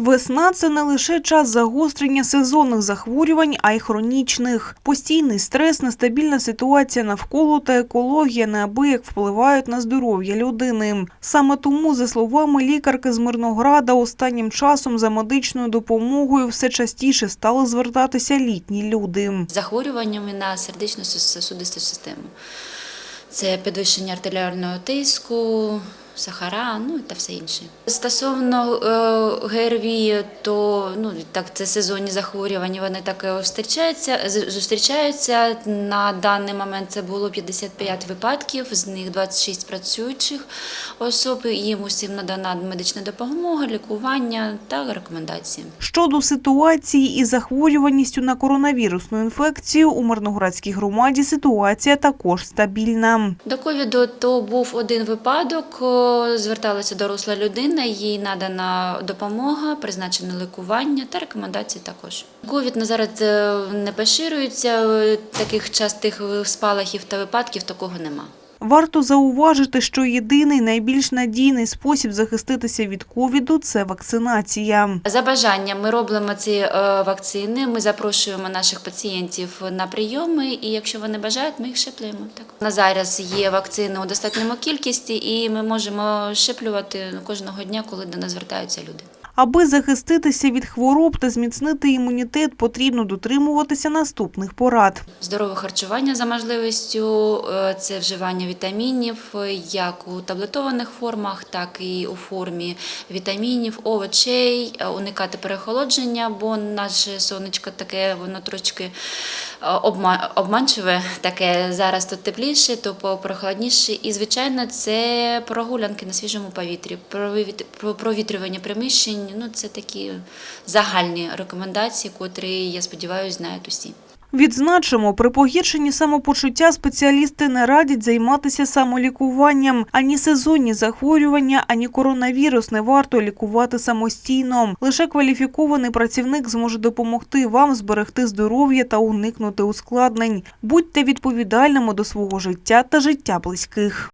Весна це не лише час загострення сезонних захворювань, а й хронічних. Постійний стрес, нестабільна ситуація навколо та екологія неабияк впливають на здоров'я людини. Саме тому, за словами лікарки з Мирнограда, останнім часом за медичною допомогою все частіше стали звертатися літні люди. захворюваннями на сердечно-сосудисту систему. Це підвищення артеріального тиску, сахара, ну та все інше. Стосовно е, ГРВІ, то ну так це сезонні захворювання. Вони так і зустрічаються. Зустрічаються на даний момент. Це було 55 випадків, з них 26 працюючих особ. Їм усім надана медична допомога, лікування та рекомендації. Щодо ситуації із захворюваністю на коронавірусну інфекцію, у Мирноградській громаді ситуація також стабільна. До ковіду то був один випадок. Зверталася доросла людина, їй надана допомога, призначене лікування та рекомендації також. Ковід на зараз е, не поширюється. е, Таких частих спалахів та випадків такого нема. Варто зауважити, що єдиний найбільш надійний спосіб захиститися від ковіду це вакцинація. За бажанням ми робимо ці е, вакцини. Ми запрошуємо наших пацієнтів на прийоми, і якщо вони бажають, ми їх щеплюємо. Так на зараз є вакцини у достатньому кількості, і ми можемо щеплювати кожного дня, коли до нас звертаються люди. Аби захиститися від хвороб та зміцнити імунітет, потрібно дотримуватися наступних порад. Здорове харчування за можливістю е, це вживання вітамінів е, як у таблетованих формах, так і у формі вітамінів, овочей, е, уникати переохолодження, бо наше сонечко таке, воно трошки обманчиве, таке зараз тут тепліше, то прохолодніше. І звичайно, це прогулянки на свіжому повітрі, провіт- провітрювання приміщень. Ну це такі загальні рекомендації, котрі я сподіваюся знають усі. Відзначимо, при погіршенні самопочуття спеціалісти не радять займатися самолікуванням. Ані сезонні захворювання, ані коронавірус не варто лікувати самостійно. Лише кваліфікований працівник зможе допомогти вам зберегти здоров'я та уникнути ускладнень. Будьте відповідальними до свого життя та життя близьких.